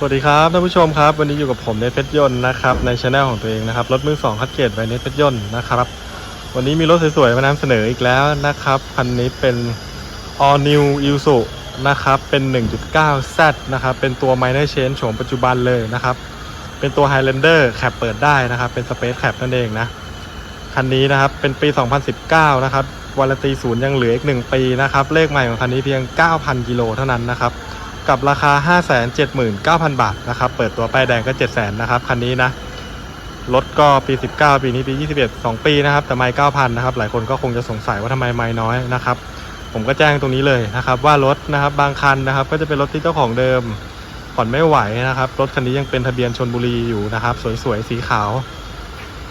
สวัสดีครับท่านผู้ชมครับ วันนี้อยู่กับผมเนทเพชรยนต์นะครับในช anel ของตัวเองนะครับรถมือสองคัดเกรดไวเนทเพชรยนต์นะครับ วันนี้มีรถสวยๆมานำเสนออีกแล้วนะครับคันนี้เป็น all new i s u นะครับเป็น 1.9 Z นะครับเป็นตัว minor change โฉมปัจจุบันเลยนะครับ เป็นตัว Highlander แคปเปิดได้นะครับ เป็น Space Cap นั่นเองนะคันนี้นะครับเป็นปี 2019 นะครับวารันตีศูนย์ยังเหลืออีก 1 ปีนะครับเลขใหม่ของคันนี้เพียง 9,000 กิโลเท่านั้นนะครับ กับราคา 579,000 บาทนะครับเปิดตัวป้ายแดงก็ 700,000นะครับคันนี้นะรถก็ปี 19 ปีนี้ปี 21 2 ปีนะครับแต่ไม่9,000นะครับหลายคนก็คงจะสงสัยว่าทำไมไม่น้อยนะครับผมก็แจ้งตรงนี้เลยนะครับว่ารถนะครับบางคันนะครับก็จะเป็นรถที่เจ้าของเดิมผ่อนไม่ไหวนะครับรถคันนี้ยังเป็นทะเบียนชนบุรีอยู่นะครับสวยๆสีขาว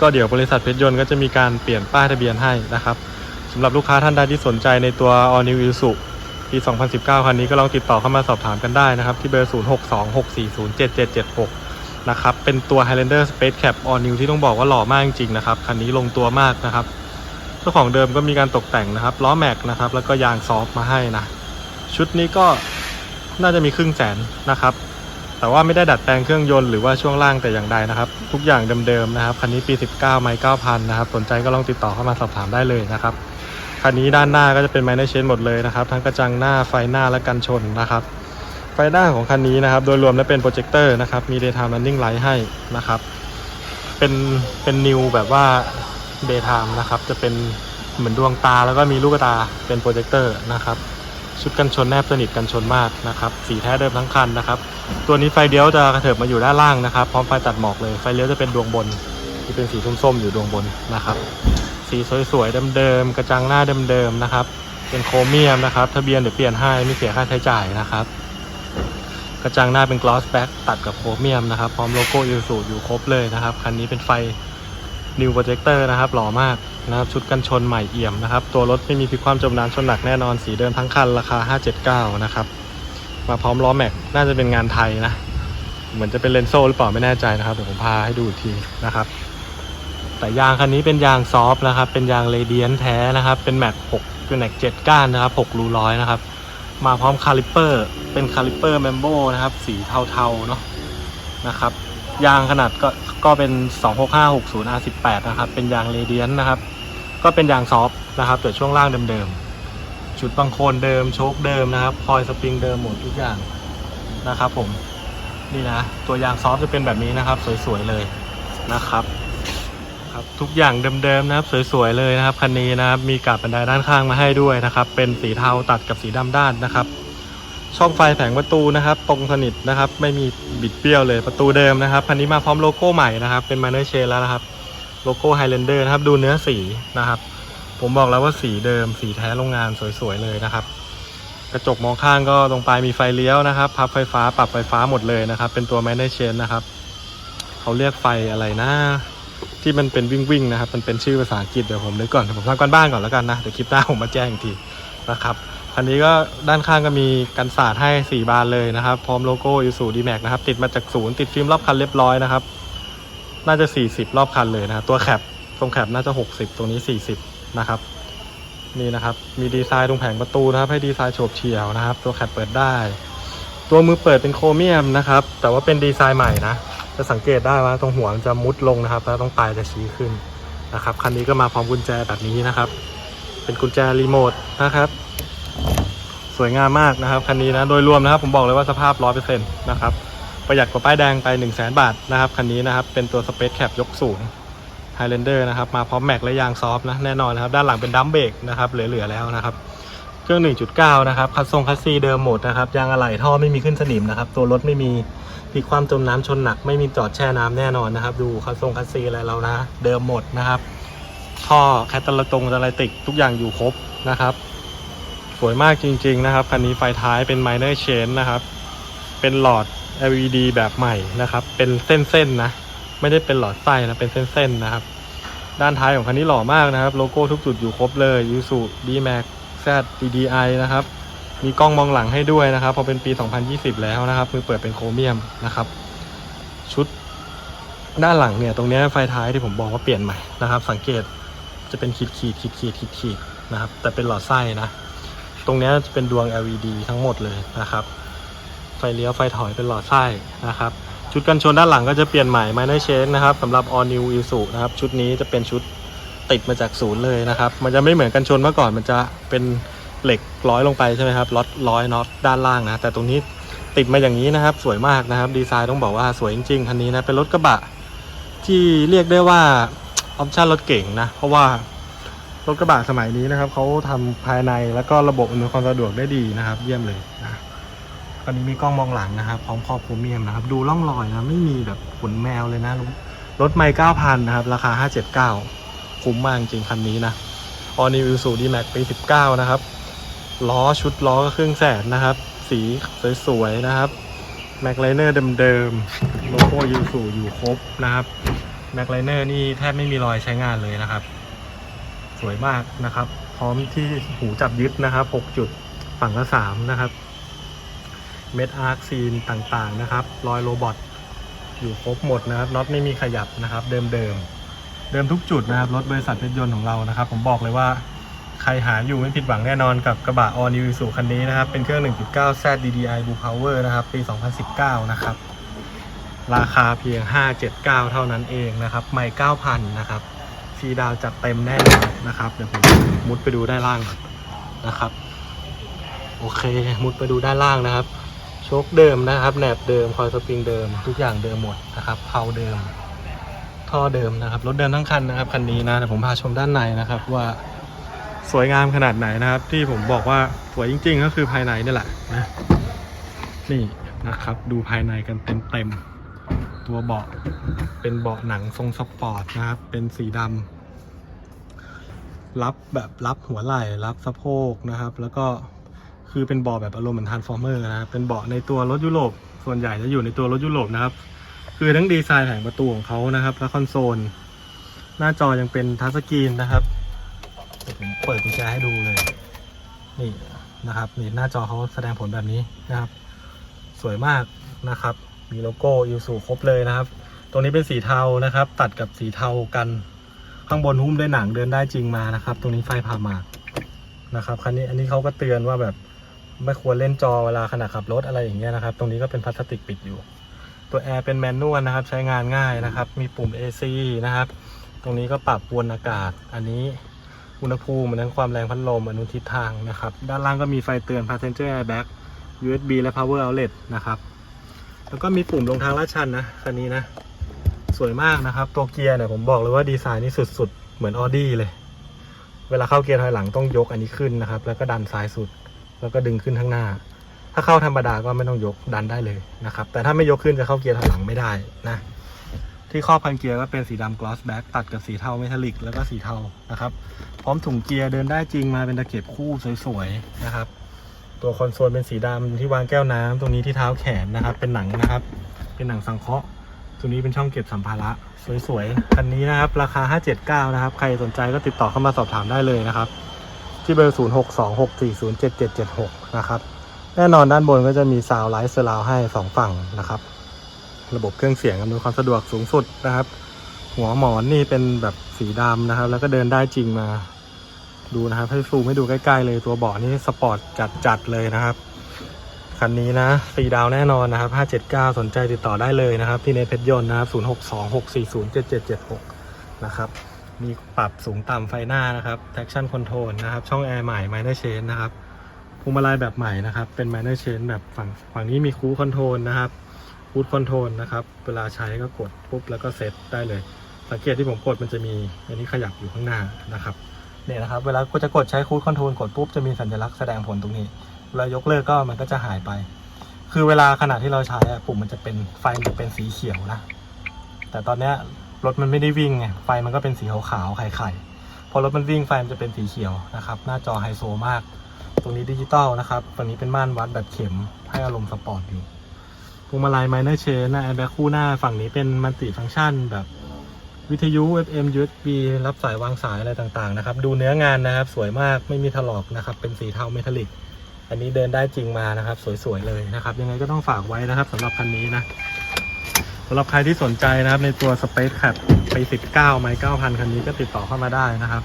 ก็เดี๋ยวบริษัทเพชรยนต์ก็จะมีการเปลี่ยนป้ายทะเบียนให้นะครับสำหรับลูกค้าท่านใดที่สนใจในตัว All New Isuzu ปี 2019 คันนี้ก็ลองติดต่อเข้ามาสอบถามกันได้นะครับ ที่เบอร์ 0626407776 นะครับ เป็นตัว Highlander Space Cap All New ที่ต้องบอกว่าหล่อมากจริงๆนะครับ คันนี้ลงตัวมากนะครับ เจ้าของเดิมก็มีการตกแต่งนะครับ ล้อแม็กนะครับ แล้วก็ยางซอฟมาให้นะ ชุดนี้ก็น่าจะมีครึ่งแสนนะครับ แต่ว่าไม่ได้ดัดแปลงเครื่องยนต์หรือว่าช่วงล่างแต่อย่างใดนะครับ ทุกอย่างเดิมๆนะครับ คันนี้ปี 19 ไมล์9,000 นะครับ สนใจก็ลองติดต่อเข้ามาสอบถามได้เลยนะครับ คันนี้ด้านหน้าก็จะเป็นไมเนอร์เชนหมดเลยนะครับ ทั้งกระจังหน้าไฟหน้าและกันชนนะครับ ไฟหน้าของคันนี้นะครับ โดยรวมแล้วเป็นโปรเจคเตอร์นะครับ มี daytime running light ให้นะครับ เป็นเป็นนิวแบบว่า daytime นะครับ จะเป็นเหมือนดวงตาแล้วก็มีลูกตาเป็นโปรเจคเตอร์นะครับ ชุดกันชนแนบสนิทกันชนมากนะครับ สีแท้เดิมทั้งคันนะครับ ตัวนี้ไฟเลี้ยวจะกระเถิบมาอยู่ด้านล่างนะครับ พร้อมไฟตัดหมอกเลย ไฟเลี้ยวจะเป็นดวงบนที่เป็นสีส้มๆอยู่ดวงบนนะครับ สีสวยๆเดิมๆกระจังหน้าเดิมๆนะครับ เป็นโครเมียมนะครับ ทะเบียนเดี๋ยวเปลี่ยนให้ไม่เสียค่าใช้จ่ายนะครับ กระจังหน้าเป็น gloss back ตัดกับโครเมียมนะครับพร้อมโลโก้อิลสูอยู่ครบเลยนะครับคันนี้เป็นไฟ new projector นะครับหล่อมากนะครับชุดกันชนใหม่เอี่ยมนะครับ ตัวรถไม่มีพิความจมน้ำชนหนักแน่นอนสีเดิมทั้งคันราคา 579 นะครับ มาพร้อมล้อแม็กน่าจะเป็นงานไทยนะ เหมือนจะเป็นเลนโซ่หรือเปล่าไม่แน่ใจนะครับเดี๋ยวผมพาให้ดูอีกทีนะครับ แต่ยางคันนี้เป็นยางซอฟต์นะครับ เป็นยางเรเดียนแท้นะครับ เป็นแม็ก6เป็นแม็ก7ก้านนะครับ6รูร้อยนะครับ มาพร้อมคาลิปเปอร์ เป็นคาลิปเปอร์แมมโบนะครับ สีเทาๆเนาะนะครับ ยางขนาดก็ก็เป็น 26560 R18 นะครับ เป็นยางเรเดียนนะครับ ก็เป็นยางซอฟต์นะครับแต่ช่วงล่างเดิมๆ จุดบังโคลนเดิมโชคเดิมนะครับ คอยสปริงเดิมหมดทุกอย่างนะครับผม นี่นะ ตัวยางซอฟต์จะเป็นแบบนี้นะครับ สวยๆเลยนะครับ ครับทุกอย่างเดิมๆนะครับสวยๆเลยนะครับคันนี้นะครับมีกาบบันไดด้านข้างมาให้ด้วยนะครับ เป็นสีเทาตัดกับสีดำด้านนะครับ ช่องไฟแผงประตูนะครับ ตรงสนิทนะครับ ไม่มีบิดเบี้ยวเลยประตูเดิมนะครับคันนี้มาพร้อมโลโก้ใหม่นะครับ เป็นมาเนอร์เชนแล้วนะครับโลโก้ไฮแลนเดอร์นะครับดูเนื้อสีนะครับ ผมบอกแล้วว่าสีเดิม สีแท้โรงงานสวยๆเลยนะครับ กระจกมองข้างก็ตรงปลายมีไฟเลี้ยวนะครับพับไฟฟ้าปรับไฟฟ้าหมดเลยนะครับ เป็นตัวแมนเนอร์เชนนะครับเขาเรียกไฟอะไรนะ ที่มันเป็นวิ่งวิ่งๆนะครับ มันเป็นชื่อภาษาอังกฤษเดี๋ยวผมนึกก่อนผมทำกันบ้านก่อนแล้วกันนะเดี๋ยวคลิปหน้าผมมาแจ้งอีกทีนะครับคันนี้ก็ด้านข้างก็มีกันสาดให้ 4 บานเลยนะครับ พร้อมโลโก้ยูสูดีแม็กนะครับ ติดมาจากศูนย์ติดฟิล์มรอบคันเรียบร้อยนะครับ น่าจะ 40 รอบคันเลยนะครับตัวแคปตรงแคปน่าจะ 60 ตรงนี้ 40 นะครับนี่นะครับ มีดีไซน์ตรงแผงประตูนะครับ ให้ดีไซน์โฉบเฉี่ยวนะครับ ตัวแคปเปิดได้ ตัวมือเปิดเป็นโครเมียมนะครับ แต่ว่าเป็นดีไซน์ใหม่นะ จะสังเกตได้ว่าตรงหัวมันจะมุดลงนะครับ แล้วตรงปลายจะชี้ขึ้นนะครับ คันนี้ก็มาพร้อมกุญแจแบบนี้นะครับ เป็นกุญแจรีโมทนะครับ สวยงามมากนะครับคันนี้นะ โดยรวมนะครับ ผมบอกเลยว่าสภาพ100%นนะครับ ประหยัดกว่าป้ายแดงไป 1 0 0 0 0แบาทนะครับคันนี้นะครับ เป็นตัวสเปซแคปยกสูง Highlander นะครับมาพร้อมแม็กและยางซอฟต์นะแน่นอนนะครับ ด้านหลังเป็นดัมเบรกนะครับเหลือๆแล้วนะครับ เครื่อง 1.9 นะครับคัสซงคัสซีเดิมหมดนะครับยางอะไหล่ท่อไม่มีขึ้นสนิมนะครับ ตัวรถไม่มี พลิกความจมน้ำชนหนักไม่มีจอดแช่น้ำแน่นอนนะครับ ดูคัสซงคัสซีอะไรเรานะ เดิมหมดนะครับท่อแคตตาลตรงตะไลติกทุกอย่างอยู่ครบนะครับ สวยมากจริง ๆ นะครับคันนี้ไฟท้ายเป็น minor change นะครับ เป็นหลอด LED แบบใหม่นะครับ เป็นเส้นๆนะ ไม่ได้เป็นหลอดไส้นะเป็นเส้นๆนะครับ ด้านท้ายของคันนี้หล่อมากนะครับ โลโก้ทุกจุดอยู่ครบเลยยูสุ D-Max Z DDI นะครับ มีกล้องมองหลังให้ด้วยนะครับ พอเป็นปี 2020 แล้วนะครับมือเปิดเป็นโครเมียมนะครับ ชุดด้านหลังเนี่ยตรงนี้ไฟท้ายที่ผมบอกว่าเปลี่ยนใหม่นะครับ สังเกตจะเป็นขีดขีดขีดขีดขีดขีดนะครับ แต่เป็นหลอดไส้นะ ตรงนี้จะเป็นดวง LED ทั้งหมดเลยนะครับ ไฟเลี้ยวไฟถอยเป็นหลอดไส้นะครับ ชุดกันชนด้านหลังก็จะเปลี่ยนใหม่ minor change นะครับสำหรับ all new Isuzu นะครับ ชุดนี้จะเป็นชุดติดมาจากศูนย์เลยนะครับ มันจะไม่เหมือนกันชนเมื่อก่อนมันจะเป็น เหล็กร้อยลงไปใช่ไหมครับล็อตร้อยน็อตด้านล่างนะ แต่ตรงนี้ติดมาอย่างนี้นะครับ สวยมากนะครับ ดีไซน์ต้องบอกว่าสวยจริงๆคันนี้นะเป็นรถกระบะ ที่เรียกได้ว่าออปชั่นรถเก่งนะเพราะว่ารถกระบะสมัยนี้นะครับเขาทำภายในแล้วก็ระบบอำนวยความสะดวกได้ดีนะครับ เยี่ยมเลยนะคันนี้มีกล้องมองหลังนะครับพร้อมครอบพรีเมียมนะครับ ดูร่องรอยนะไม่มีแบบขนแมวเลยนะรถไม่เก้าพันนะครับ ราคาห้าเจ็ดเก้าคุ้มมากจริงคันนี้นะออนิวสูดีแม็กปีสิบเก้านะครับ ล้อชุดล้อก็เครึ่องแสนนะครับ สีสวยๆนะครับแม็กไลเนอร์เดิมๆโลโก้ยูสูอยู่ครบนะครับแม็กไลเนอร์นี่แทบไม่มีรอยใช้งานเลยนะครับ สวยมากนะครับ พร้อมที่หูจับยึดนะครับ 6 จุดฝั่งละ 3 นะครับ เม็ดอาร์คซีนต่างๆนะครับ รอยโรบอทอยู่ครบหมดนะครับน็อตไม่มีขยับนะครับ เดิมๆเดิมทุกจุดนะครับรถบริษัทเพชรยนต์ของเรานะครับ ผมบอกเลยว่า รหาอยู่ไม่ผิดหวังแน่นอนกับกระบะ All New i s u คันนี้นะครับ เป็นเครื่อง 1.9 Z DDI Blue Power นะครับ ปี 2019 นะครับ ราคาเพียง 579 เท่านั้นเองนะครับ ไม่ 9,000 นะครับฟรีดาวจัดเต็มแน่นอนนะครับ เดี๋ยวผมมุดไปดูด้านล่างนนะครับ โอเค มุดไปดูด้านล่างนะครับ โชคเดิมนะครับ แหนบเดิม คอยสปริงเดิม ทุกอย่างเดิมหมดนะครับเพาเดิม ท่อเดิมนะครับ รถเดิมทั้งคันนะครับ คันนี้นะ เดี๋ยวผมพาชมด้านในนะครับว่า สวยงามขนาดไหนนะครับ ที่ผมบอกว่าสวยจริง ๆ ก็คือภายในนี่แหละนะนี่นะครับ ดูภายในกันเต็มๆตัวเบาะเป็นเบาะหนังทรงสปอร์ตนะครับ เป็นสีดำรับแบบรับหัวไหล่รับสะโพกนะครับ แล้วก็คือเป็นเบาะแบบอารมณ์เหมือนทานฟอร์เมอร์นะครับเป็นเบาะในตัวรถยุโรปส่วนใหญ่จะอยู่ในตัวรถยุโรปนะครับ คือทั้งดีไซน์แผงประตูของเขานะครับ และคอนโซลหน้าจอยังเป็นทัชสกรีนนะครับ ผมเปิดกุญแจให้ดูเลย นี่นะครับนี่หน้าจอเขาแสดงผลแบบนี้นะครับ สวยมากนะครับ มีโลโก้ยูสูครบเลยนะครับ ตรงนี้เป็นสีเทานะครับ ตัดกับสีเทากันข้างบนหุ้มด้วยหนังเดินได้จริงมานะครับ ตรงนี้ไฟพามานะครับคันนี้อันนี้เขาก็เตือนว่าแบบไม่ควรเล่นจอเวลาขณะขับรถอะไรอย่างเงี้ยนะครับ ตรงนี้ก็เป็นพลาสติกปิดอยู่ ตัวแอร์เป็นแมนนวลนะครับ ใช้งานง่ายนะครับ มีปุ่ม AC นะครับ ตรงนี้ก็ปรับวนอากาศ อันนี้ อุณหภูมิเหมือนความแรงพัดลมอนุทิศทางนะครับ ด้านล่างก็มีไฟเตือน passenger airbag USB และ power outlet นะครับ แล้วก็มีปุ่มลงทางลาดชันนะคันนี้นะ สวยมากนะครับ ตัวเกียร์เนี่ยผมบอกเลยว่าดีไซน์นี่สุดๆ เหมือน Audi เลย เวลาเข้าเกียร์ถอยหลังต้องยกอันนี้ขึ้นนะครับ แล้วก็ดันซ้ายสุด แล้วก็ดึงขึ้นข้างหน้า ถ้าเข้าธรรมดาก็ไม่ต้องยกดันได้เลยนะครับ แต่ถ้าไม่ยกขึ้นจะเข้าเกียร์ถอยหลังไม่ได้นะ ที่ครอบพันเกียร์ก็เป็นสีดำ gloss black ตัดกับสีเทาเมทัลลิกแล้วก็สีเทานะครับ พร้อมถุงเกียร์เดินได้จริงมาเป็นตะเข็บคู่สวยๆนะครับ ตัวคอนโซลเป็นสีดำที่วางแก้วน้ำตรงนี้ที่เท้าแขนนะครับ เป็นหนังนะครับ เป็นหนังสังเคราะห์ตรงนี้เป็นช่องเก็บสัมภาระสวยๆคันนี้นะครับ ราคา 579 นะครับ ใครสนใจก็ติดต่อเข้ามาสอบถามได้เลยนะครับ ที่เบอร์ 0626407776 นะครับแน่นอนด้านบนก็จะมีซาวไลท์เซราวให้ 2 ฝั่งนะครับ ระบบเครื่องเสียงอำนวยความสะดวกสูงสุดนะครับ หัวหมอนนี่เป็นแบบสีดำนะครับ แล้วก็เดินได้จริงมาดูนะครับ ให้ซูมให้ดูใกล้ ๆ เลยตัวเบาะนี่สปอร์ตจัดๆเลยนะครับคันนี้นะสีดาวแน่นอนนะครับ 579 สนใจติดต่อได้เลยนะครับ ที่เนเพชรยนต์นะครับ 0626407776 นะครับ มีปรับสูงต่ำไฟหน้านะครับ traction control นะครับ ช่องแอร์ใหม่ minor change นะครับพวงมาลัยแบบใหม่นะครับ เป็น minor change แบบฝั่งฝั่งนี้มีคูคอนโทรลนะครับ ฟูดคอนโทรลนะครับ เวลาใช้ก็กดปุ๊บแล้วก็เซตได้เลย สังเกตที่ผมกดมันจะมีอันนี้ขยับอยู่ข้างหน้านะครับเนี่ยนะครับ เวลาก็จะกดใช้คูดคอนโทรลกดปุ๊บจะมีสัญลักษณ์แสดงผลตรงนี้เวลายกเลิกก็มันก็จะหายไป คือเวลาขณะที่เราใช้อะปุ่มมันจะเป็นไฟมันจะเป็นสีเขียวนะ แต่ตอนเนี้ยรถมันไม่ได้วิ่งไงไฟมันก็เป็นสีขาวๆไข่ๆพอรถมันวิ่งไฟมันจะเป็นสีเขียวนะครับ หน้าจอไฮโซมาก ตรงนี้ดิจิตอลนะครับฝั่งนี้เป็นม่านวัดแบบเข็มให้อารมณ์สปอร์ตอยู่ พวงมาลัย minor change นะแอร์แบ็คคู่หน้าฝั่งนี้เป็นมัลติฟังก์ชันแบบวิทยุ FM USB รับสายวางสายอะไรต่างๆนะครับ ดูเนื้องานนะครับ สวยมากไม่มีถลอกนะครับ เป็นสีเทาเมทัลลิก อันนี้เดินได้จริงมานะครับ สวย ๆ เลยนะครับ ยังไงก็ต้องฝากไว้นะครับสำหรับคันนี้นะสำหรับใครที่สนใจนะครับ ในตัว Space Cap ไป 19ไมล์9,000 คันนี้ก็ติดต่อเข้ามาได้นะครับ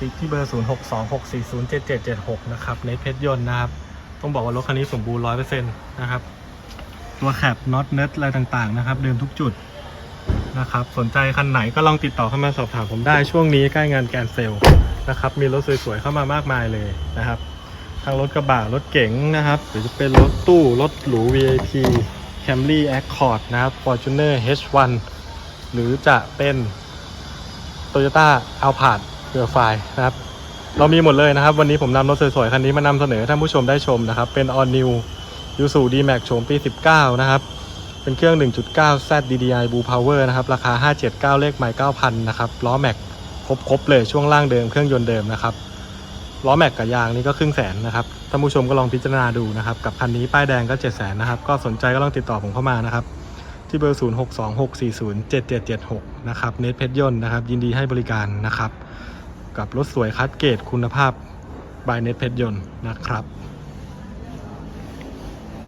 ติดที่เบอร์ 0626407776 นะครับในเพชรยนต์นะครับ ต้องบอกว่ารถคันนี้สมบูรณ์ร้อยเปอร์เซ็นต์นะครับ ตัวแคปน็อตเน็ตอะไรต่างๆนะครับ เดิมทุกจุดนะครับสนใจคันไหนก็ลองติดต่อเข้ามาสอบถามผมได้ช่วงนี้ใกล้งานแกรนเซลนะครับมีรถสวยๆเข้ามามากมายเลยนะครับทั้งรถกระบะรถเก๋งนะครับ หรือจะเป็นรถตู้รถหรู VIP Camry Accord นะครับ Fortuner H1 หรือจะเป็น Toyota Alphard เรือไฟนะครับ เรามีหมดเลยนะครับ วันนี้ผมนำรถสวยๆ คันนี้มานำเสนอให้ท่านผู้ชมได้ชมนะครับ เป็น All New y u s u D-Max โฉมปี 19 นะครับ เป็นเครื่อง 1.9 Z DDI Blue Power นะครับ ราคา 579 เลขไมล์9,000 นะครับ ล้อแม็กครบๆเลยช่วงล่างเดิมเครื่องยนต์เดิมนะครับล้อแม็กกับยางนี่ก็ครึ่งแสนนะครับท่านผู้ชมก็ลองพิจารณาดูนะครับ กับคันนี้ป้ายแดงก็7 0 0 0 0นะครับ ก็สนใจก็ลองติดต่อผมเข้ามานะครับ ที่เบอร์ 0626407776 นะครับเนทเพชรยนต์นะครับ ยินดีให้บริการนะครับ กับรถสวยคัดเกรดคุณภาพบายเนทเพชรยนต์นะครับ